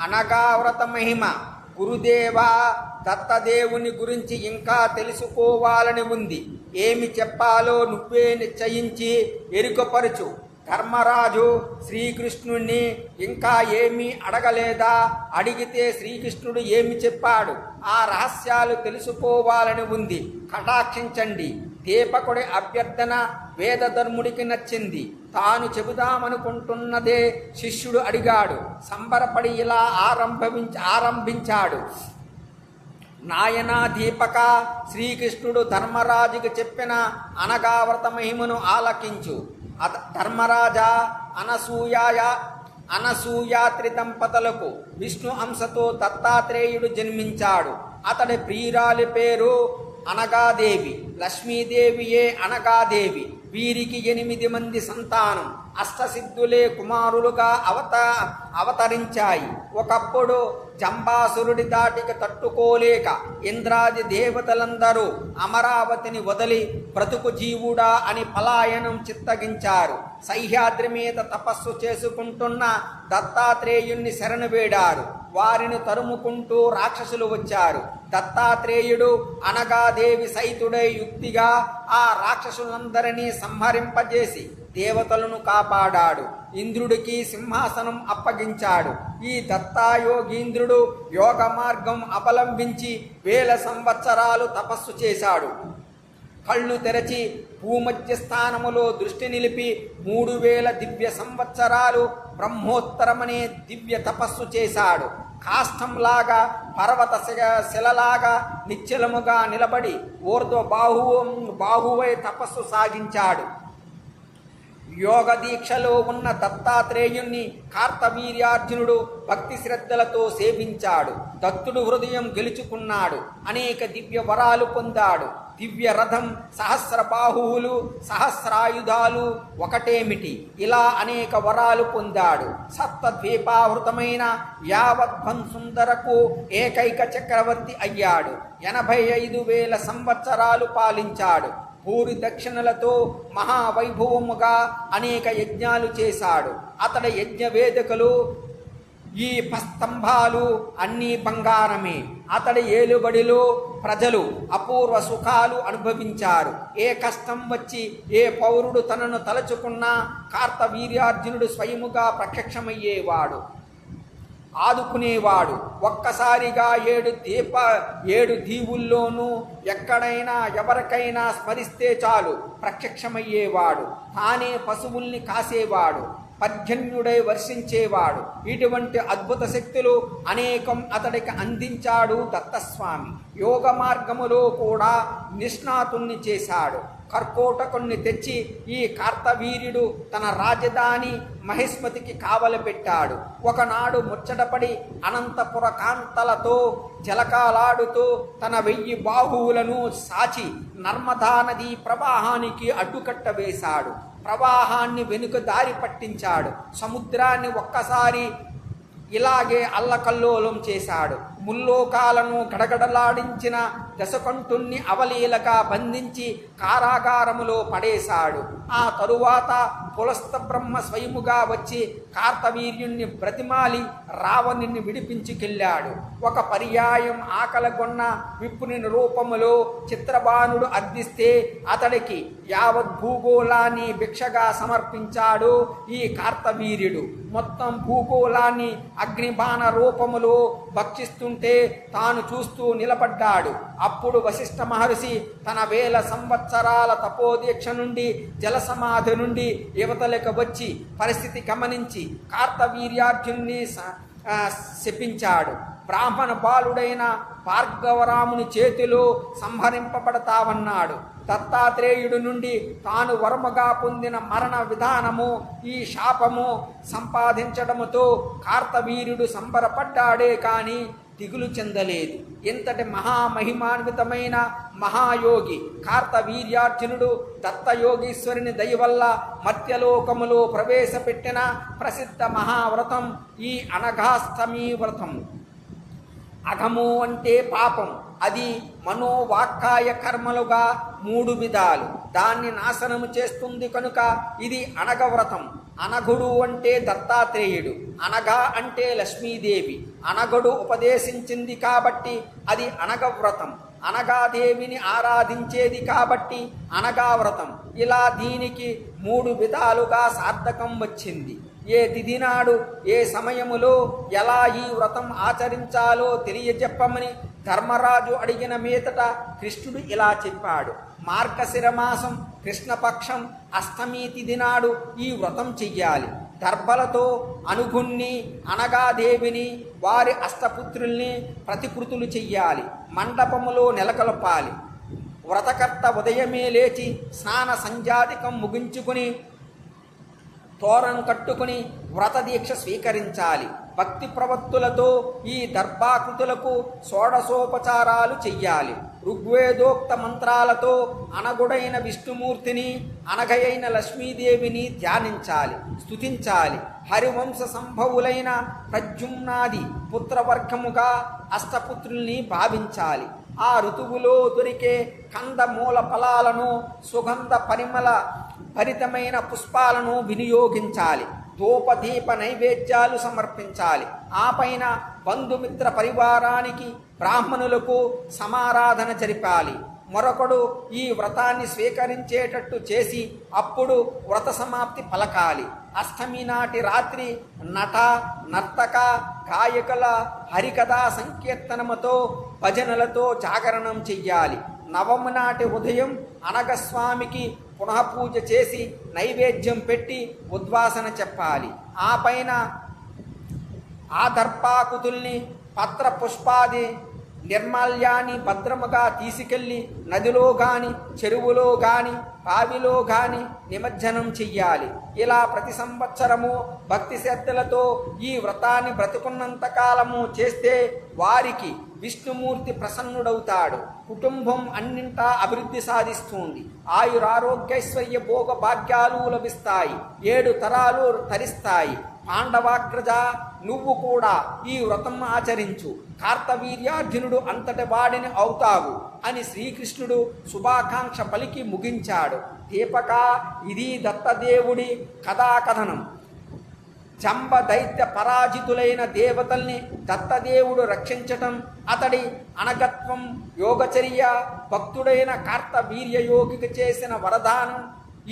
అనగా వ్రత మహిమ. గురుదేవ దత్తదేవుని గురించి ఇంకా తెలుసుకోవాలని ఉంది. ఏమి చెప్పాలో నువ్వే నిశ్చయించి ఎరుకపరచు. ధర్మరాజు శ్రీకృష్ణుణ్ణి ఇంకా ఏమీ అడగలేదా? అడిగితే శ్రీకృష్ణుడు ఏమి చెప్పాడు? ఆ రహస్యాలు తెలుసుకోవాలని ఉంది. కటాక్షించండి. దీపకుడి అభ్యర్థన వేదధర్ముడికి నచ్చింది. తాను చెబుదామనుకుంటున్నదే శిష్యుడు అడిగాడు. సంబరపడి ఇలా ఆరంభించ ఆరంభించాడు. నాయనా దీపక శ్రీకృష్ణుడు ధర్మరాజుకి చెప్పిన అనగావ్రత మహిమను ఆలకించు. అత ధర్మరాజా అనసూయాయ అనసూయాత్రి దంపతులకు విష్ణు అంశతో దత్తాత్రేయుడు జన్మించాడు. అతడి ప్రియురాలి పేరు అనగాదేవి. లక్ష్మీదేవియే అనగాదేవి? వీరికి ఎనిమిది మంది సంతానం. అష్టసిద్ధులే కుమారులుగా అవత అవతరించాయి. ఒకప్పుడు జంబాసురుడి దాటికి తట్టుకోలేక ఇంద్రాది దేవతలందరూ అమరావతిని వదిలి బ్రతుకు జీవుడా అని పలాయనం చిత్తగించారు. సహ్యాద్రి మీద తపస్సు చేసుకుంటున్న దత్తాత్రేయుణ్ణి శరణు వేడారు. వారిని తరుముకుంటూ రాక్షసులు వచ్చారు. దత్తాత్రేయుడు అనగాదేవి సైతుడై యుక్తిగా ఆ రాక్షసులందరినీ సంహరింపజేసి దేవతలను కాపాడాడు. ఇంద్రుడికి సింహాసనం అప్పగించాడు. ఈ దత్తాయోగీంద్రుడు యోగ మార్గం అవలంబించి వేల సంవత్సరాలు తపస్సు చేశాడు. కళ్ళు తెరచి భూమధ్య స్థానములో దృష్టి నిలిపి మూడు వేల దివ్య సంవత్సరాలు బ్రహ్మోత్తరమనే దివ్య తపస్సు చేశాడు. కాష్టంలాగా పర్వత శిగ శిలలాగా నిశ్చలముగా నిలబడి ఊర్ధ్వ బాహువు బాహువై తపస్సు సాగించాడు. యోగ దీక్షలో ఉన్న దత్తాత్రేయుణ్ణి కార్తవీర్యార్జునుడు భక్తి శ్రద్ధలతో సేవించాడు. దత్తుడు హృదయం గెలుచుకున్నాడు. అనేక దివ్య వరాలు పొందాడు. దివ్య రథం సహస్ర బాహువులు సహస్రాయుధాలు ఒకటేమిటి? ఇలా అనేక వరాలు పొందాడు. సప్త ద్వీపావృతమైన సుందరకు ఏకైక చక్రవర్తి అయ్యాడు. ఎనభై ఐదు వేల సంవత్సరాలు పాలించాడు. భూరి దక్షిణలతో మహావైభవముగా అనేక యజ్ఞాలు చేశాడు. అతడి యజ్ఞ వేదికలు ఈ స్తంభాలు అన్నీ బంగారమే. అతడి ఏలుబడిలో ప్రజలు అపూర్వ సుఖాలు అనుభవించారు. ఏ కష్టం వచ్చి ఏ పౌరుడు తనను తలచుకున్నా కార్తవీర్యార్జునుడు స్వయముగా ప్రత్యక్షమయ్యేవాడు. ఆదుకునేవాడు. ఒక్కసారిగా ఏడు దీప ఏడు దీవుల్లోనూ ఎక్కడైనా ఎవరికైనా స్మరిస్తే చాలు ప్రత్యక్షమయ్యేవాడు. తానే పశువుల్ని కాసేవాడు పర్జన్యుడై వర్షించేవాడు. ఇటువంటి అద్భుత శక్తులు అనేకం అతడికి అందించాడు దత్తస్వామి. యోగ మార్గములో కూడా నిష్ణాతుణ్ణి చేశాడు. కర్కోటకుణ్ణి తెచ్చి ఈ కార్తవీర్యుడు తన రాజధాని మహిస్మతికి కావలి పెట్టాడు. ఒకనాడు ముచ్చటపడి అనంతపుర కాంతలతో జలకాలాడుతూ తన వెయ్యి బాహువులను సాచి నర్మదా నదీ ప్రవాహానికి అడ్డుకట్ట వేశాడు. ప్రవాహాన్ని వెనుక దారి పట్టించాడు. సముద్రాన్ని ఒక్కసారి ఇలాగే అల్లకల్లోలం చేశాడు. ముల్లోకాలను గడగడలాడించిన దశకంఠుణ్ణి అవలీలగా బంధించి కారాగారములో పడేశాడు. ఆ తరువాత పులస్త బ్రహ్మ స్వయముగా వచ్చి కార్తవీర్యుణ్ణి బ్రతిమాలి రావణుని విడిపించుకెళ్ళాడు. ఒక పర్యాయం ఆకలగొన్న విప్పుని రూపములో చిత్రబాణుడు అర్థిస్తే అతడికి యావత్ భూగోళాన్ని భిక్షగా సమర్పించాడు ఈ కార్తవీర్యుడు. మొత్తం భూగోళాన్ని అగ్నిబాణ రూపములో భక్షిస్తుంటే తాను చూస్తూ నిలబడ్డాడు. అప్పుడు వశిష్ఠ మహర్షి తన వేల సంవత్సరాల తపోదీక్ష నుండి జలసమాధి నుండి యువతలకు వచ్చి పరిస్థితి గమనించి కార్తవీర్యార్జున్ని స- శపించాడు. బ్రాహ్మణ బాలుడైన భార్గవరాముని చేతిలో సంహరింపబడతావన్నాడు. దత్తాత్రేయుడి నుండి తాను వరమగా పొందిన మరణ విధానము ఈ శాపము సంపాదించడముతో కార్తవీర్యుడు సంబరపడ్డాడే కానీ దిగులు చెందలేదు. ఇంతటి మహామహిమాన్వితమైన మహాయోగి కార్తవీర్యార్జునుడు దత్తయోగీశ్వరుని దయ వల్ల మధ్యలోకములో ప్రవేశపెట్టిన ప్రసిద్ధ మహావ్రతం ఈ అనఘాష్టమీ వ్రతం. అఘము అంటే పాపం. అది మనోవాక్కాయ కర్మలుగా మూడు విధాలు. దాన్ని నాశనము చేస్తుంది కనుక ఇది అనగవ్రతం అనగుడు అంటే దత్తాత్రేయుడు అనగా అంటే లక్ష్మీదేవి. అనగడు ఉపదేశించింది కాబట్టి అది అనగవ్రతం అనగాదేవిని ఆరాధించేది కాబట్టి అనగావ్రతం ఇలా దీనికి మూడు విధాలుగా సార్థకం వచ్చింది. ఏ తిథి నాడు ఏ సమయములో ఎలా ఈ వ్రతం ఆచరించాలో తెలియజెప్పమని ధర్మరాజు అడిగిన మీదట కృష్ణుడు ఇలా చెప్పాడు. మార్గశిర మాసం కృష్ణపక్షం అష్టమి తిథి నాడు ఈ వ్రతం చెయ్యాలి. దర్భలతో అనుగుణ్ణి అనగాదేవిని వారి అష్టపుత్రుల్ని ప్రతికృతులు చెయ్యాలి. మండపములో నెలకొల్పాలి. వ్రతకర్త ఉదయమే లేచి స్నాన సంజాతికం ముగించుకుని తోరం కట్టుకుని వ్రత దీక్ష స్వీకరించాలి. భక్తి ప్రవత్తులతో ఈ దర్భాకృతులకు షోడశోపచారాలు చెయ్యాలి. ఋగ్వేదోక్త మంత్రాలతో అనగుడైన విష్ణుమూర్తిని అనఘయైన లక్ష్మీదేవిని ధ్యానించాలి స్తుతించాలి. హరివంశ సంభవులైన ప్రద్యుమ్నాది పుత్రవర్గముగా అష్టపుత్రుల్ని భావించాలి. ఆ ఋతువులో దొరికే కందమూల ఫలాలను సుగంధ పరిమళ భరితమైన పుష్పాలను వినియోగించాలి. ధూపదీప నైవేద్యాలు సమర్పించాలి. ఆ పైన బంధుమిత్ర పరివారానికి బ్రాహ్మణులకు సమారాధన జరిపాలి. మరొకడు ఈ వ్రతాన్ని స్వీకరించేటట్టు చేసి అప్పుడు వ్రత సమాప్తి పలకాలి. అష్టమి నాటి రాత్రి నట నర్తక గాయకుల హరికథా సంకీర్తనముతో భజనలతో జాగరణం చెయ్యాలి. నవమి నాటి ఉదయం అనగస్వామికి పునః పూజ చేసి నైవేద్యం పెట్టి ఉద్వాసన చెప్పాలి. ఆ పైన ఆ దర్పాకుతుల్ని పత్ర పుష్పాది నిర్మాల్యాన్ని భద్రముగా తీసుకెళ్ళి నదిలో గాని చెరువులో గాని బావిలో గాని నిమజ్జనం చెయ్యాలి. ఇలా ప్రతి సంవత్సరము భక్తి శ్రద్ధలతో ఈ వ్రతాన్ని బ్రతుకున్నంత కాలము చేస్తే వారికి విష్ణుమూర్తి ప్రసన్నుడవుతాడు. కుటుంబం అన్నింటా అభివృద్ధి సాధిస్తుంది. ఆయురారోగ్యైశ్వర్య భోగ భాగ్యాలు లభిస్తాయి. ఏడు తరాలు తరిస్తాయి. పాండవాగ్రజ నువ్వు కూడా ఈ వ్రతం ఆచరించు. కార్తవీర్యార్జునుడు అంతటి వాడిని అవుతావు అని శ్రీకృష్ణుడు శుభాకాంక్ష పలికి ముగించాడు. దీపక ఇది దత్తదేవుడి కథాకథనం. చంబ దైత్య పరాజితులైన దేవతల్ని దత్తదేవుడు రక్షించటం అతడి అనగత్వం యోగచర్య భక్తుడైన కార్తవీర్య యోగికి చేసిన వరదానం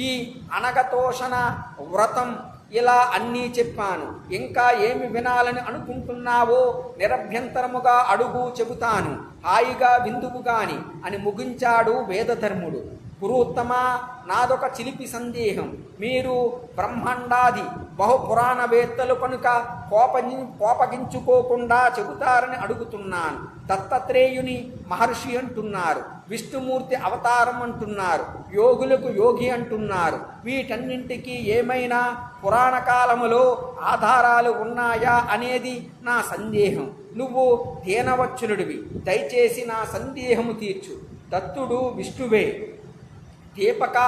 ఈ అనగతోషణ వ్రతం ఇలా అన్నీ చెప్పాను. ఇంకా ఏమి వినాలని అనుకుంటున్నావో నిరభ్యంతరముగా అడుగు చెబుతాను. హాయిగా విందువు కాని అని ముగించాడు వేదధర్ముడు. పురోత్తమ నాదొక చిలిపి సందేహం. మీరు బ్రహ్మాండాది బహుపురాణవేత్తలు కనుక కోపగి కోపగించుకోకుండా చెబుతారని అడుగుతున్నాను. దత్తాత్రేయుని మహర్షి అంటున్నారు. విష్ణుమూర్తి అవతారం అంటున్నారు. యోగులకు యోగి అంటున్నారు. వీటన్నింటికి ఏమైనా పురాణ కాలములో ఆధారాలు ఉన్నాయా అనేది నా సందేహం. నువ్వు దీనవచ్చులుడివి దయచేసి నా సందేహము తీర్చు. దత్తుడు విష్ణువే. దీపక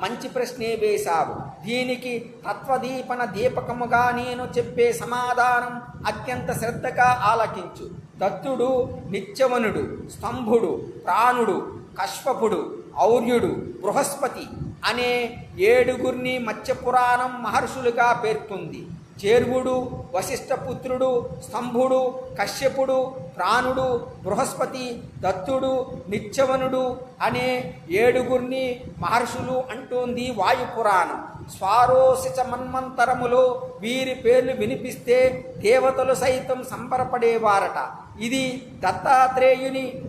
మంచి ప్రశ్నే వేశావు. దీనికి తత్వదీపన దీపకముగా నేను చెప్పే సమాధానం అత్యంత శ్రద్ధగా ఆలకించు. దత్తుడు నిత్యవనుడు స్తంభుడు ప్రాణుడు కశ్వపుడు ఔర్యుడు బృహస్పతి అనే ఏడుగురిని మత్స్యపురాణం మహర్షులుగా పేర్కొంది. చేర్వుడు వశిష్ఠపుత్రుడు స్తంభుడు కశ్యపుడు ప్రాణుడు బృహస్పతి దత్తుడు నిత్యవనుడు అనే ఏడుగురిని మహర్షులు అంటోంది వాయుపురాణం. స్వారోసిచ మన్మంతరములో వీరి పేర్లు వినిపిస్తే దేవతలు సైతం సంబరపడేవారట. ఇది దత్తాత్రేయుని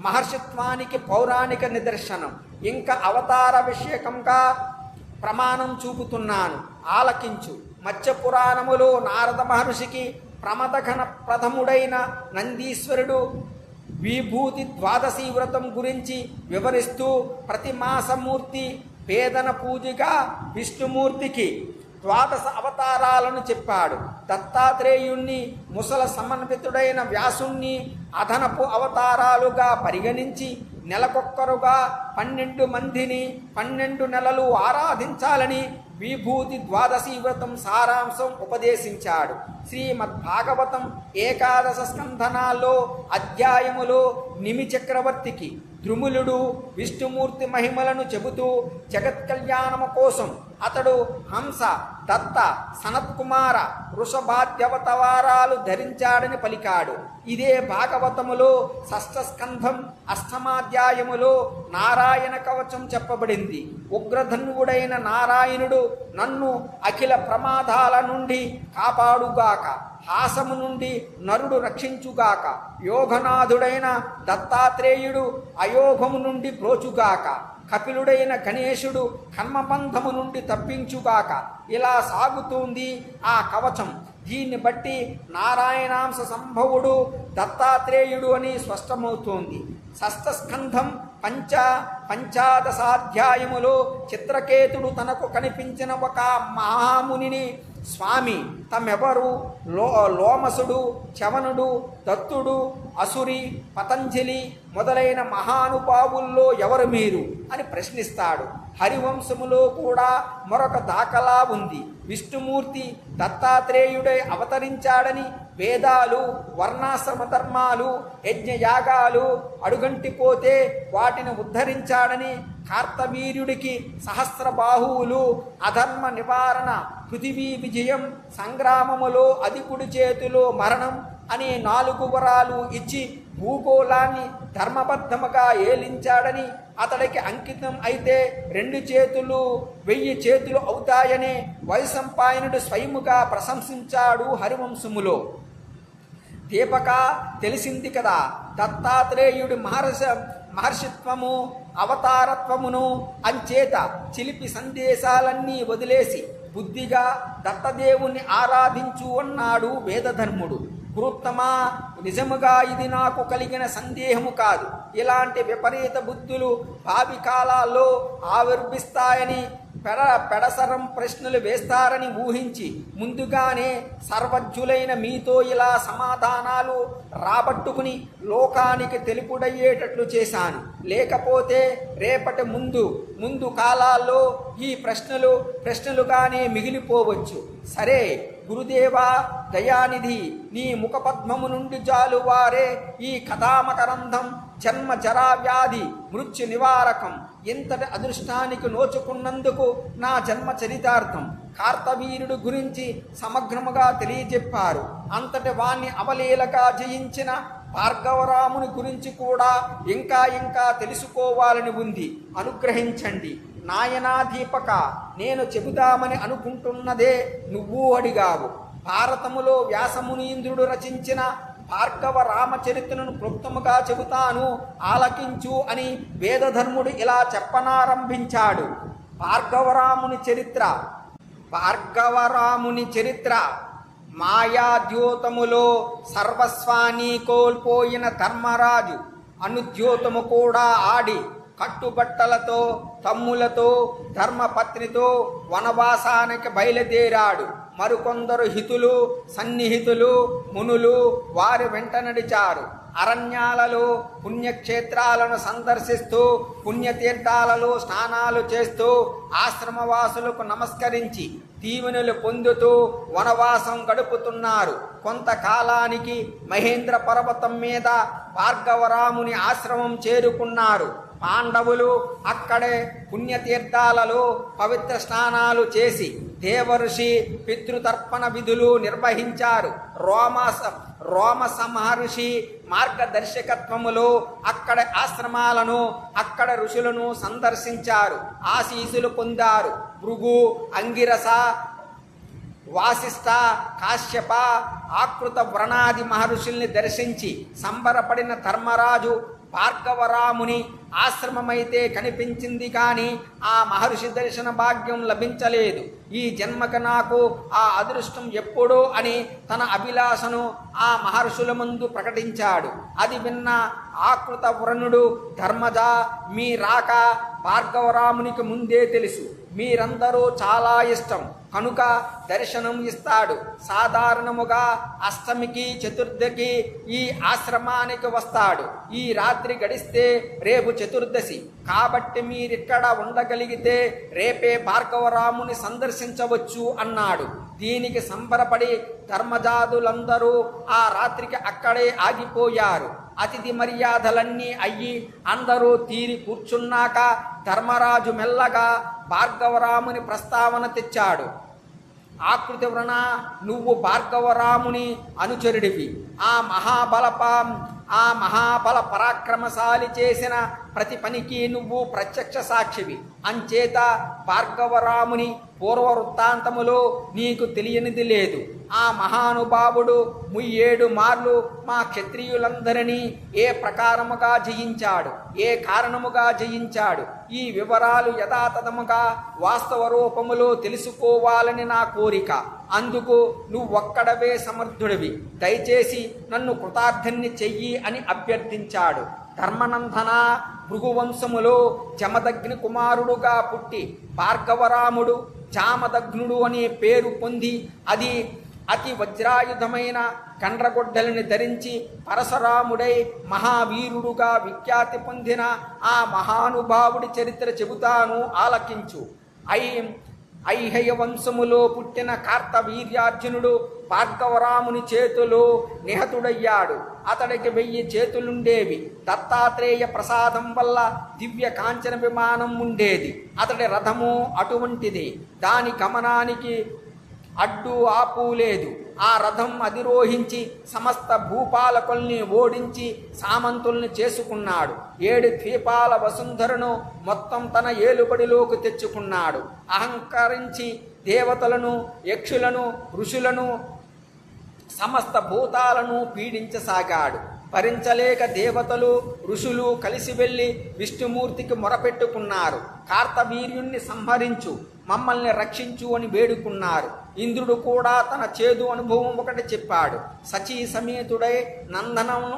మహర్షిత్వానికి పౌరాణిక నిదర్శనం. ఇంకా అవతార అభిషేకంగా ప్రమాణం చూపుతున్నాను. ఆలకించు. మత్స్య పురాణములో నారద మహర్షికి ప్రమదఘన ప్రథముడైన నందీశ్వరుడు విభూతి ద్వాదశి వ్రతం గురించి వివరిస్తూ ప్రతి మాసమూర్తి పేదన పూజగా విష్ణుమూర్తికి ద్వాదశ అవతారాలను చెప్పాడు. దత్తాత్రేయుణ్ణి ముసల సమన్వితుడైన వ్యాసుణ్ణి అదనపు అవతారాలుగా పరిగణించి నెలకొక్కరుగా పన్నెండు మందిని పన్నెండు నెలలు ఆరాధించాలని విభూతి ద్వాదశి వ్రతం సారాంశం ఉపదేశించాడు. శ్రీమద్భాగవతం ఏకాదశ స్కంధనాల్లో అధ్యాయములో నిమి చక్రవర్తికి ద్రుములుడు విష్ణుమూర్తి మహిమలను చెబుతూ జగత్ కళ్యాణము కోసం అతడు హంస దత్త సనత్కుమార వృషభాద్యవతవారాలు ధరించాడని పలికాడు. ఇదే భాగవతములో షష్ఠస్కంధం అష్టమాధ్యాయములో నారాయణ కవచం చెప్పబడింది. ఉగ్రధన్వుడైన నారాయణుడు నన్ను అఖిల ప్రమాదాల నుండి కాపాడుగాక హాసము నుండి నరుడు రక్షించుగాక యోగనాథుడైన దత్తాత్రేయుడు అయోగము నుండి బ్రోచుగాక కపిలుడైన గణేశుడు కర్మబంధము నుండి తప్పించుగాక ఇలా సాగుతుంది ఆ కవచం. దీన్ని బట్టి నారాయణాంశ సంభవుడు దత్తాత్రేయుడు అని స్పష్టమవుతోంది. షష్ఠస్కంధం పంచ పంచాదశాధ్యాయములో చిత్రకేతుడు తనకు కనిపించిన ఒక మహామునిని స్వామి తమెవరు లో లోమసుడు చవనుడు దత్తుడు అసురి పతంజలి మొదలైన మహానుభావుల్లో ఎవరు మీరు? అని ప్రశ్నిస్తాడు. హరివంశములో కూడా మరొక దాఖలా ఉంది. విష్ణుమూర్తి దత్తాత్రేయుడై అవతరించాడని వేదాలు వర్ణాశ్రమ ధర్మాలు యజ్ఞయాగాలు అడుగంటిపోతే వాటిని ఉద్ధరించాడని కార్తవీర్యుడికి సహస్ర బాహువులు అధర్మ నివారణ పృథివీ విజయం సంగ్రామములో అధికుడి చేతిలో మరణం అనే నాలుగు వరాలు ఇచ్చి భూగోళాన్ని ధర్మబద్ధముగా ఏలించాడని అతడికి అంకితం అయితే రెండు చేతులు వెయ్యి చేతులు అవుతాయని వైశంపాయనుడు స్వయముగా ప్రశంసించాడు హరివంశములో. దీపక తెలిసింది కదా. దత్తాత్రేయుడి మహర్ష మహర్షిత్వము అవతారత్వమును అంచేత చిలిపి సందేశాలన్నీ వదిలేసి బుద్ధిగా దత్తదేవుణ్ణి ఆరాధించు అన్నాడు వేదధర్ముడు. గురుత్తమా నిజముగా ఇది నాకు కలిగిన సందేహము కాదు. ఇలాంటి విపరీత బుద్ధులు భావి కాలాల్లో ఆవిర్భిస్తాయని పెడ పెడసరం ప్రశ్నలు వేస్తారని ఊహించి ముందుగానే సర్వజ్ఞులైన మీతో ఇలా సమాధానాలు రాబట్టుకుని లోకానికి తెలుపుడయ్యేటట్లు చేశాను. లేకపోతే రేపటి ముందు ముందు కాలాల్లో ఈ ప్రశ్నలు ప్రశ్నలుగానే మిగిలిపోవచ్చు. సరే గురుదేవా దయానిధి నీ ముఖపద్మము నుండి జాలువారే ఈ కథామకరంధం జన్మ జరా వ్యాధి మృత్యు నివారకం ఇంతటి అదృష్టానికి నోచుకున్నందుకు నా జన్మ చరితార్థం కార్తవీరుడు గురించి సమగ్రముగా తెలియజెప్పారు. అంతటి వాణ్ణి అవలీలగా జయించిన భార్గవరాముని గురించి కూడా ఇంకా ఇంకా తెలుసుకోవాలని ఉంది. అనుగ్రహించండి. నాయనా దీపక నేను చెబుదామని అనుకుంటున్నదే నువ్వు అడిగావు. భారతములో వ్యాసమునీంద్రుడు రచించిన భార్గవ రామచరిత్రను క్లుప్తముగా చెబుతాను ఆలకించు అని వేదధర్ముడు ఇలా చెప్పనారంభించాడు. భార్గవరాముని చరిత్ర. భార్గవరాముని చరిత్ర. మాయాద్యోతములో సర్వస్వాన్ని కోల్పోయిన ధర్మరాజు. అనుద్యోతము కూడా ఆడి కట్టుబట్టలతో తమ్ములతో ధర్మపత్నితో వనవాసానికి బయలుదేరాడు. మరికొందరు హితులు సన్నిహితులు మునులు వారి వెంట నడిచారు. అరణ్యాలలో పుణ్యక్షేత్రాలను సందర్శిస్తూ పుణ్యతీర్థాలలో స్నానాలు చేస్తూ ఆశ్రమవాసులకు నమస్కరించి దీవెనలు పొందుతూ వనవాసం గడుపుతున్నారు. కొంతకాలానికి మహేంద్ర పర్వతం మీద భార్గవరాముని ఆశ్రమం చేరుకున్నారు. పాండవులు అక్కడే పుణ్యతీర్థాలలో పవిత్ర స్నానాలు చేసి దేవర్షి పితృతర్పణ విధులు నిర్వహించారు. రోమాస రోమస మహర్షి మార్గదర్శకత్వములో అక్కడ ఆశ్రమాలను అక్కడ ఋషులను సందర్శించారు. ఆశీసులు పొందారు. భృగు అంగిరస వాసిష్ఠ కాశ్యప ఆకృత వ్రణాది మహర్షుల్ని దర్శించి సంబరపడిన ధర్మరాజు భార్గవరాముని ఆశ్రమమైతే కనిపించింది కానీ ఆ మహర్షి దర్శన భాగ్యం లభించలేదు. ఈ జన్మక నాకు ఆ అదృష్టం ఎప్పుడో అని తన అభిలాషను ఆ మహర్షుల ముందు ప్రకటించాడు. అది విన్న ఆకృత వ్రణుడు ధర్మజ మీ రాక భార్గవరామునికి ముందే తెలుసు. మీరందరూ చాలా ఇష్టం. కనుక దర్శనం ఇస్తాడు. సాధారణముగా అష్టమికి చతుర్థికి ఈ ఆశ్రమానికి వస్తాడు. ఈ రాత్రి గడిస్తే రేపు చతుర్దశి. కాబట్టి మీరిక్కడ ఉండగలిగితే రేపే భార్గవరాముని సందర్శించవచ్చు అన్నాడు. దీనికి సంబరపడి ధర్మజాదులందరూ ఆ రాత్రికి అక్కడే ఆగిపోయారు. అతిథి మర్యాదలన్నీ అయ్యి అందరూ తీరి కూర్చున్నాక ధర్మరాజు మెల్లగా భార్గవరాముని ప్రస్తావన తెచ్చాడు. ఆకృతి వ్రణ నువ్వు భార్గవరాముని అనుచరుడివి. ఆ మహాబలప ఆ మహాబల పరాక్రమశాలి చేసిన ప్రతి పనికి నువ్వు ప్రత్యక్ష సాక్షివి. అంచేత భార్గవరాముని పూర్వ వృత్తాంతములో నీకు తెలియనిది లేదు. ఆ మహానుభావుడు ముయ్యేడు మార్లు మా క్షత్రియులందరినీ ఏ ప్రకారముగా జయించాడు? ఏ కారణముగా జయించాడు? ఈ వివరాలు యథాతథముగా వాస్తవ రూపములో తెలుసుకోవాలని నా కోరిక. అందుకు నువ్వొక్కడవే సమర్థుడివి. దయచేసి నన్ను కృతార్థన్ని చెయ్యి అని అభ్యర్థించాడు. ధర్మనందన భృగువంశములో చమదగ్ని కుమారుడుగా పుట్టి భార్గవరాముడు చామదగ్నుడు అనే పేరు పొంది అది అతి వజ్రాయుధమైన కండ్రగొడ్డలిని ధరించి పరశురాముడై మహావీరుడుగా విఖ్యాతి పొందిన ఆ మహానుభావుడి చరిత్ర చెబుతాను ఆలకించు. ఐ ఐహయ వంశములో పుట్టిన కార్తవీర్యార్జునుడు భార్గవరాముని చేతిలో నిహతుడయ్యాడు. అతడికి వెయ్యి చేతులుండేవి. దత్తాత్రేయ ప్రసాదం వల్ల దివ్య కాంచన విమానం ఉండేది. అతడి రథము అటువంటిది. దాని గమనానికి అడ్డు ఆపు లేదు. ఆ రథం అధిరోహించి సమస్త భూపాలకుల్ని ఓడించి సామంతుల్ని చేసుకున్నాడు. ఏడు ద్వీపాల వసుంధరను మొత్తం తన ఏలుబడిలోకి తెచ్చుకున్నాడు. అహంకరించి దేవతలను యక్షులను ఋషులను సమస్త భూతాలను పీడించసాగాడు. భరించలేక దేవతలు ఋషులు కలిసి వెళ్ళి విష్ణుమూర్తికి మొరపెట్టుకున్నారు. కార్తవీర్యుణ్ణి సంహరించు మమ్మల్ని రక్షించు అని వేడుకున్నారు. ఇంద్రుడు కూడా తన చేదు అనుభవం ఒకటి చెప్పాడు. సచీ సమేతుడై నందనము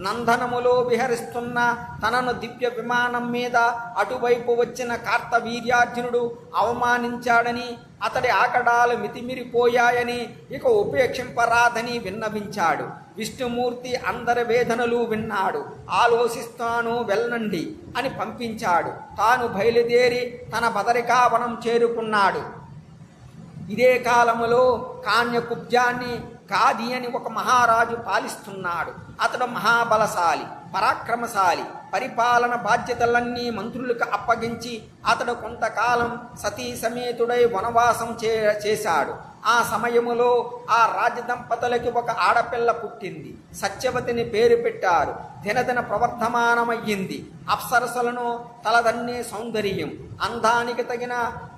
నందనములో విహరిస్తున్న తనను దివ్య విమానం మీద అటువైపు వచ్చిన కార్తవీర్యార్జునుడు అవమానించాడని అతడి ఆకడాలు మితిమిరిపోయాయని ఇక ఉపేక్షింపరాదని విన్నవించాడు. విష్ణుమూర్తి అందరి వేదనలు విన్నాడు. ఆలోచిస్తాను వెళ్ళండి అని పంపించాడు. తాను బయలుదేరి తన బదరికావనం చేరుకున్నాడు. ఇదే కాలములో కాన్యకుబ్జాన్ని కాది అని ఒక మహారాజు పాలిస్తున్నాడు. అతడు మహాబలశాలి పరాక్రమశాలి పరిపాలన బాధ్యతలన్నీ మంత్రులకు అప్పగించి అతడు కొంతకాలం సతీ సమేతుడై వనవాసం చే చేశాడు. ఆ సమయములో ఆ రాజదంపతులకి ఒక ఆడపిల్ల పుట్టింది. సత్యవతిని పేరు పెట్టారు. దినదిన ప్రవర్ధమానమయ్యింది. అప్సరసలను తలదన్నే సౌందర్యం అందానికి తగిన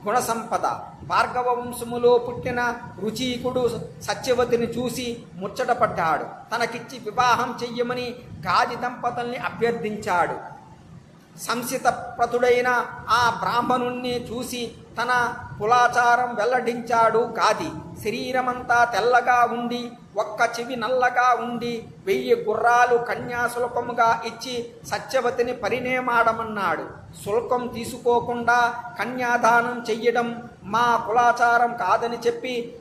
గుణ సంపద భార్గవ వంశములో పుట్టిన రుచీకుడు సత్యవతిని చూసి ముచ్చటపడ్డాడు. తనకిచ్చి వివాహం చెయ్యమని గాది దంపతుల్ని అభ్యర్థించాడు. సంసితప్రతుడైన ఆ బ్రాహ్మణుణ్ణి చూసి తన కులాచారం వెల్లడించాడు గాది. శరీరమంతా తెల్లగా ఉండి ఒక్క చెవి నల్లగా ఉండి వెయ్యి గుర్రాలు కన్యాశుల్కముగా ఇచ్చి సత్యవతిని పరిణేమాడమన్నాడు శుల్కం తీసుకోకుండా కన్యాదానం చెయ్యడం మా కులాచారం కాదని చెప్పి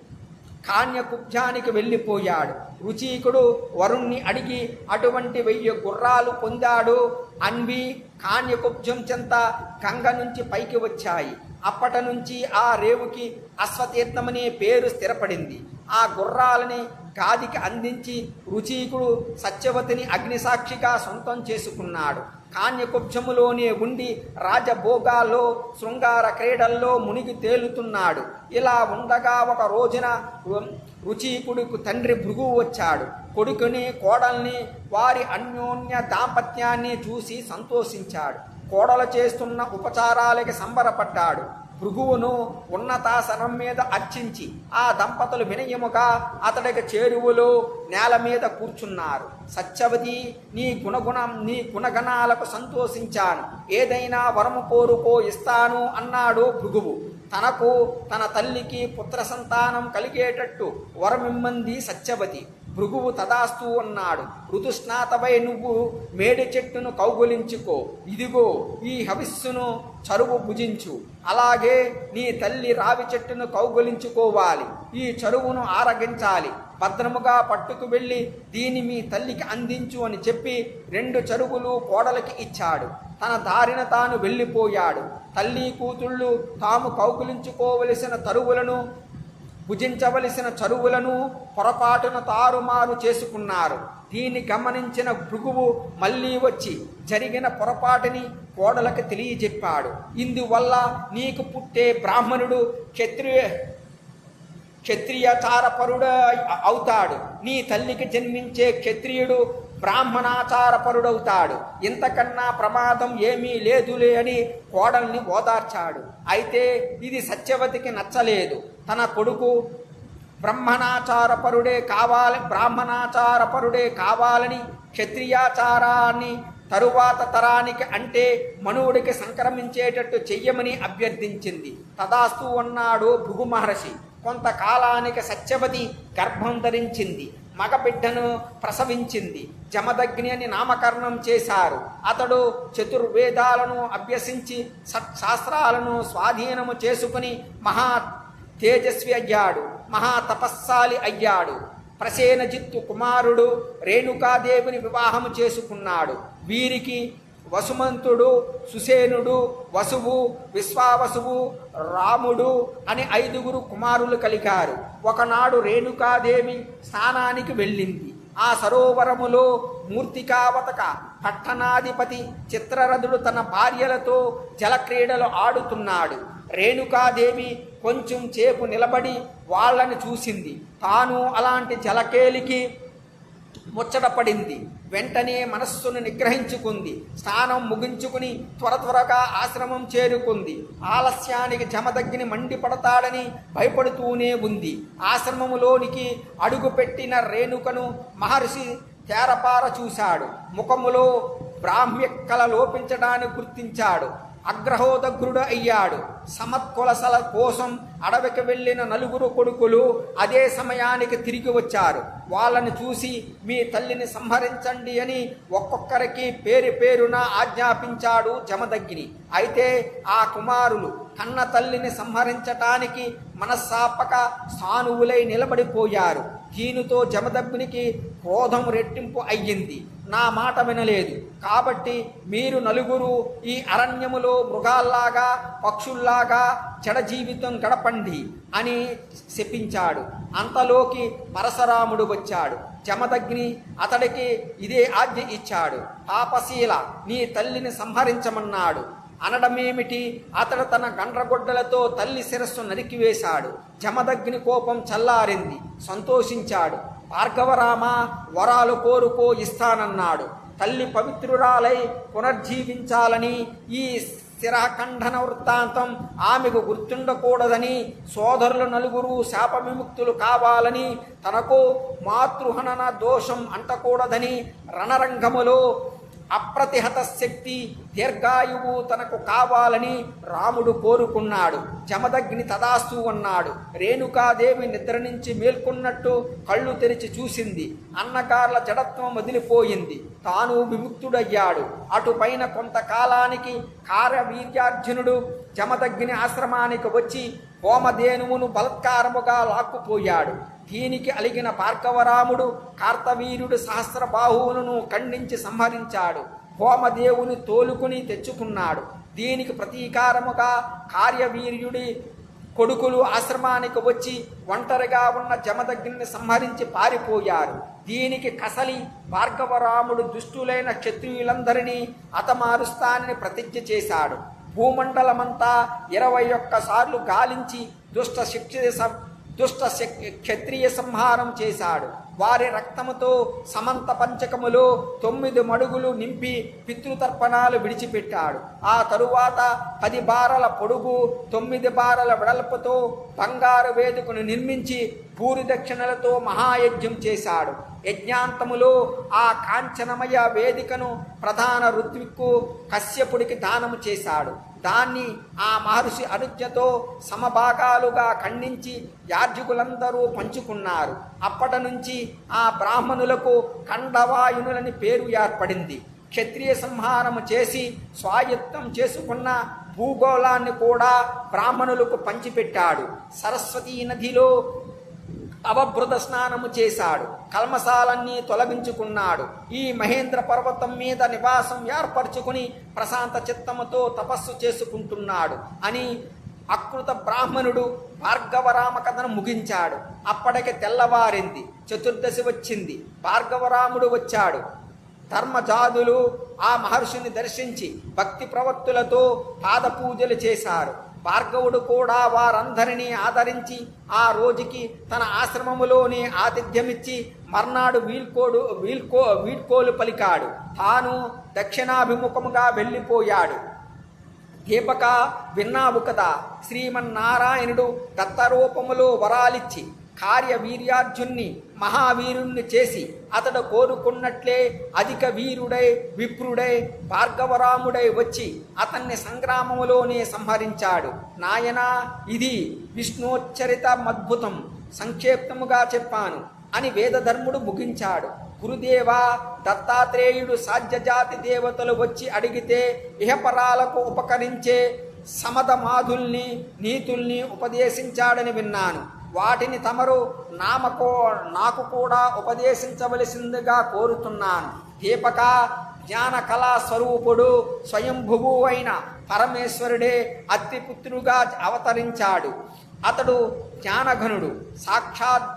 కాన్యకుబ్జానికి వెళ్ళిపోయాడు. రుచీకుడు వరుణ్ణి అడిగి అటువంటి వెయ్యి గుర్రాలు పొందాడు. అన్వి కాన్యకుబ్జం చెంత గంగ నుంచి పైకి వచ్చాయి. అప్పటి నుంచి ఆ రేవుకి అశ్వతీర్థమనే పేరు స్థిరపడింది. ఆ గుర్రాలని గాదికి అందించి రుచీకుడు సత్యవతిని అగ్నిసాక్షిగా సొంతం చేసుకున్నాడు. కాన్యకుబ్జములోనే ఉండి రాజభోగాల్లో శృంగార క్రీడల్లో మునిగి తేలుతున్నాడు. ఇలా ఉండగా ఒక రోజున రుచీకుడికి తండ్రి భృగు వచ్చాడు. కొడుకుని కోడల్ని వారి అన్యోన్య దాంపత్యాన్ని చూసి సంతోషించాడు. కోడలు చేస్తున్న ఉపచారాలకి సంబరపడ్డాడు. భృగువును ఉన్నతాసనం మీద అర్చించి ఆ దంపతులు వినయముగా అతడికి చేరువులు నేల మీద కూర్చున్నారు. సత్యవతి నీ గుణగుణం నీ గుణగణాలకు సంతోషించాను. ఏదైనా వరము కోరుకో ఇస్తాను అన్నాడు భృగువు. తనకు తన తల్లికి పుత్ర సంతానం కలిగేటట్టు వరమిమ్మంది సత్యవతి. భృగువు తదాస్తు అన్నాడు. ఋతుస్నాతపై నువ్వు మేడి చెట్టును కౌగులించుకో. ఇదిగో ఈ హవిస్సును చరువు భుజించు. అలాగే నీ తల్లి రావి చెట్టును కౌగులించుకోవాలి. ఈ చరువును ఆరగించాలి. భద్రముగా పట్టుకు వెళ్ళి దీని మీ తల్లికి అందించు అని చెప్పి రెండు చెరువులు కోడలికి ఇచ్చాడు. తన దారిన తాను వెళ్ళిపోయాడు. తల్లి కూతుళ్ళు తాము కౌకులించుకోవలసిన తరువులను భుజించవలసిన చరువులను పొరపాటున తారుమారు చేసుకున్నారు. దీన్ని గమనించిన భృగువు మళ్ళీ వచ్చి జరిగిన పొరపాటుని కోడలకు తెలియజెప్పాడు. ఇందువల్ల నీకు పుట్టే బ్రాహ్మణుడు క్షత్రియ క్షత్రియాచారపరుడు అవుతాడు. నీ తల్లికి జన్మించే క్షత్రియుడు బ్రాహ్మణాచారపరుడవుతాడు. ఇంతకన్నా ప్రమాదం ఏమీ లేదులే అని కోడల్ని ఓదార్చాడు. అయితే ఇది సత్యవతికి నచ్చలేదు. తన కొడుకు బ్రహ్మణాచారపరుడే కావాలి బ్రాహ్మణాచారపరుడే కావాలని క్షత్రియాచారాన్ని తరువాత తరానికి అంటే మనువుడికి సంక్రమించేటట్టు చెయ్యమని అభ్యర్థించింది. తదాస్తు అన్నాడు భృగు మహర్షి కొంతకాలానికి సత్యవతి గర్భం ధరించింది. మగబిడ్డను ప్రసవించింది. జమదగ్ని అని నామకరణం చేశారు. అతడు చతుర్వేదాలను అభ్యసించి సత్శాస్త్రాలను స్వాధీనము చేసుకుని మహా తేజస్వి అయ్యాడు. మహా తపస్సాలి అయ్యాడు. ప్రసేనజిత్తు కుమారుడు రేణుకాదేవిని వివాహము చేసుకున్నాడు. వీరికి వసుమంతుడు సుసేనుడు వసువు విశ్వావసువు రాముడు అని ఐదుగురు కుమారులు కలిగారు. ఒకనాడు రేణుకాదేవి స్థానానికి వెళ్ళింది. ఆ సరోవరములో మూర్తికావతక పట్టణాధిపతి చిత్రరథుడు తన భార్యలతో జలక్రీడలు ఆడుతున్నాడు. రేణుకాదేవి కొంచెం చేపు నిలబడి వాళ్ళని చూసింది. తాను అలాంటి జలకేలికి ముచ్చటపడింది. వెంటనే మనస్సును నిగ్రహించుకుంది. స్నానం ముగించుకుని త్వర త్వరగా ఆశ్రమం చేరుకుంది. ఆలస్యానికి జమదగ్గిని మండిపడతాడని భయపడుతూనే ఉంది. ఆశ్రమములోనికి అడుగుపెట్టిన రేణుకను మహర్షి తేరపార చూశాడు. ముఖములో బ్రాహ్మ్యకళ లోపించడాన్ని గుర్తించాడు. అగ్రహోదగ్రుడు అయ్యాడు. సమత్కొలసల కోసం అడవికి వెళ్ళిన నలుగురు కొడుకులు అదే సమయానికి తిరిగి వచ్చారు. వాళ్ళని చూసి మీ తల్లిని సంహరించండి అని ఒక్కొక్కరికి పేరు పేరున ఆజ్ఞాపించాడు జమదగ్ని. అయితే ఆ కుమారులు కన్న తల్లిని సంహరించటానికి మనస్సాపక సానువులై నిలబడిపోయారు. దీనితో జమదగ్నికి క్రోధం రెట్టింపు అయ్యింది. నా మాట వినలేదు. కాబట్టి మీరు నలుగురు ఈ అరణ్యములో మృగాల్లాగా పక్షుల్లాగా చెడ జీవితం గడపండి అని శపించాడు. అంతలోకి పరశరాముడు వచ్చాడు. జమదగ్ని అతడికి ఇదే ఆజ్ఞ ఇచ్చాడు. పాపశీల నీ తల్లిని సంహరించమన్నాడు. అనడమేమిటి? అతడు తన గండ్రగొడ్డలతో తల్లి శిరస్సు నరికివేశాడు. జమదగ్ని కోపం చల్లారింది. సంతోషించాడు. భార్గవరామ వరాలు కోరుకో ఇస్తానన్నాడు. తల్లి పవిత్రురాలై పునర్జీవించాలని ఈ స్థిరాఖండన వృత్తాంతం ఆమెకు గుర్తుండకూడదని సోదరులు నలుగురు శాప విముక్తులు కావాలని తనకు మాతృహనన దోషం అంటకూడదని రణరంగములో అప్రతిహత శక్తి దీర్ఘాయువు తనకు కావాలని రాముడు కోరుకున్నాడు. జమదగ్ని తదాస్తు అన్నాడు. రేణుకాదేవి నిద్ర నుంచి మేల్కొన్నట్టు కళ్ళు తెరిచి చూసింది. అన్నగార్ల జడత్వం వదిలిపోయింది. తాను విముక్తుడయ్యాడు. అటుపైన కొంతకాలానికి కార్యవీర్యార్జునుడు జమదగ్ని ఆశ్రమానికి వచ్చి కోమధేనువును బలత్కారముగా లాక్కుపోయాడు. దీనికి అలిగిన భార్గవరాముడు కార్తవీరుడు సహస్రబాహువులను ఖండించి సంహరించాడు. హోమదేవుని తోలుకుని తెచ్చుకున్నాడు. దీనికి ప్రతీకారముగా కార్యవీర్యుడి కొడుకులు ఆశ్రమానికి వచ్చి ఒంటరిగా ఉన్న జమదగ్ని సంహరించి పారిపోయారు. దీనికి కసలి భార్గవరాముడు దుష్టులైన క్షత్రియులందరినీ అతమారుస్తానని ప్రతిజ్ఞ చేశాడు. భూమండలమంతా ఇరవై ఒక్కసార్లు గాలించి దుష్ట శక్తి దుష్ట క్షత్రియ సంహారం చేశాడు. వారి రక్తముతో సమంత పంచకములు తొమ్మిది మడుగులు నింపి పితృతర్పణాలు విడిచిపెట్టాడు. ఆ తరువాత పది బారల పొడుగు తొమ్మిది బారల వెడల్పుతో బంగారు వేదికను నిర్మించి పూరి దక్షిణలతో మహాయజ్ఞం చేశాడు. యజ్ఞాంతములో ఆ కాంచనమయ వేదికను ప్రధాన ఋత్విక్కు కశ్యపుడికి దానము చేశాడు. దాన్ని ఆ మహర్షి అనుజ్ఞతో సమభాగాలుగా ఖండించి యార్జుకులందరూ పంచుకున్నారు. అప్పటి నుంచి ఆ బ్రాహ్మణులకు ఖండవాయునులని పేరు ఏర్పడింది. క్షత్రియ సంహారము చేసి స్వాయత్తం చేసుకున్న భూగోళాన్ని కూడా బ్రాహ్మణులకు పంచిపెట్టాడు. సరస్వతీ నదిలో అవభృత స్నానము చేశాడు. కల్మసాలన్నీ తొలగించుకున్నాడు. ఈ మహేంద్ర పర్వతం మీద నివాసం ఏర్పరచుకుని ప్రశాంత చిత్తముతో తపస్సు చేసుకుంటున్నాడు అని అకృత బ్రాహ్మణుడు భార్గవరామ కథను ముగించాడు. అప్పటికి తెల్లవారింది. చతుర్దశి వచ్చింది. భార్గవరాముడు వచ్చాడు. ధర్మజాదులు ఆ మహర్షిని దర్శించి భక్తి ప్రవక్తులతో పాదపూజలు చేశారు. భార్గవుడు కూడా వారందరినీ ఆదరించి ఆ రోజుకి తన ఆశ్రమములోనే ఆతిథ్యమిచ్చి మర్నాడు వీల్కోడు వీల్కో వీడ్కోలు పలికాడు. తాను దక్షిణాభిముఖముగా వెళ్ళిపోయాడు. దీపక విన్నావు కదా? శ్రీమన్నారాయణుడు దత్తరూపములో వరాలిచ్చి కార్యవీర్యార్జున్ని మహావీరుణ్ణి చేసి అతడు కోరుకున్నట్లే అధిక వీరుడై విప్రుడై భార్గవరాముడై వచ్చి అతన్ని సంగ్రామములోనే సంహరించాడు. నాయనా ఇది విష్ణోచ్చరిత అద్భుతం సంక్షేప్తముగా చెప్పాను అని వేదధర్ముడు ముగించాడు. గురుదేవ దత్తాత్రేయుడు సాధ్యజాతి దేవతలు వచ్చి అడిగితే ఇహపరాలకు ఉపకరించే సమధమాధుల్ని నీతుల్ని ఉపదేశించాడని విన్నాను. వాటిని తమరు నామకో నాకు కూడా ఉపదేశించవలసిందిగా కోరుతున్నాను. దీపక జ్ఞాన కళా స్వరూపుడు స్వయంభువు అయిన పరమేశ్వరుడే అత్తిపుత్రుగా అవతరించాడు. అతడు జ్ఞానఘనుడు సాక్షాత్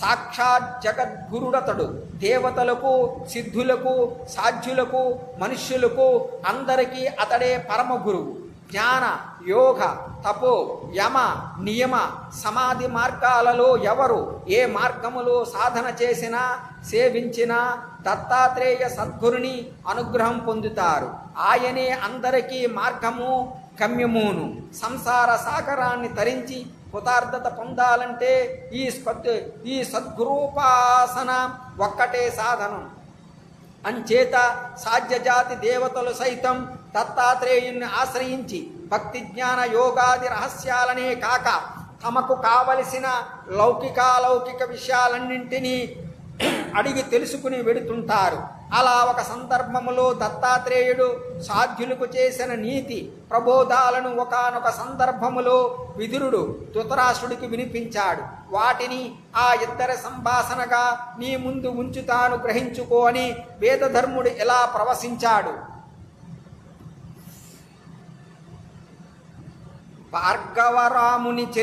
సాక్షాత్ జగద్గురుడతడు. దేవతలకు సిద్ధులకు సాధ్యులకు మనుష్యులకు అందరికీ అతడే పరమ గురువు జ్ఞాన యోగ తపో యమ నియమ సమాధి మార్గాలలో ఎవరు ఏ మార్గములో సాధన చేసినా సేవించినా దత్తాత్రేయ సద్గురుని అనుగ్రహం పొందుతారు. ఆయనే అందరికీ మార్గము గమ్యమును. సంసార సాగరాన్ని తరించి కృతార్థత పొందాలంటే ఈ ఈ సద్గురూపాసన ఒక్కటే సాధనం. అంచేత సాధ్యజాతి దేవతలు సైతం దత్తాత్రేయుణ్ణి ఆశ్రయించి భక్తి జ్ఞాన యోగాది రహస్యాలనే కాక తమకు కావలసిన లౌకికాలౌకిక విషయాలన్నింటినీ అడిగి తెలుసుకుని వెడుతుంటారు. అలా ఒక సందర్భములో దత్తాత్రేయుడు సాధ్యులకు చేసిన నీతి ప్రబోధాలను ఒకనొక సందర్భములో విదురుడు ధృతరాష్ట్రుడికి వినిపించాడు. వాటిని ఆ ఇద్దరి సంభాషణగా నీ ముందు ఉంచుతాను గ్రహించుకో అని వేదధర్ముడు ఎలా ప్రవశించాడు? భార్గవరాముని చరి-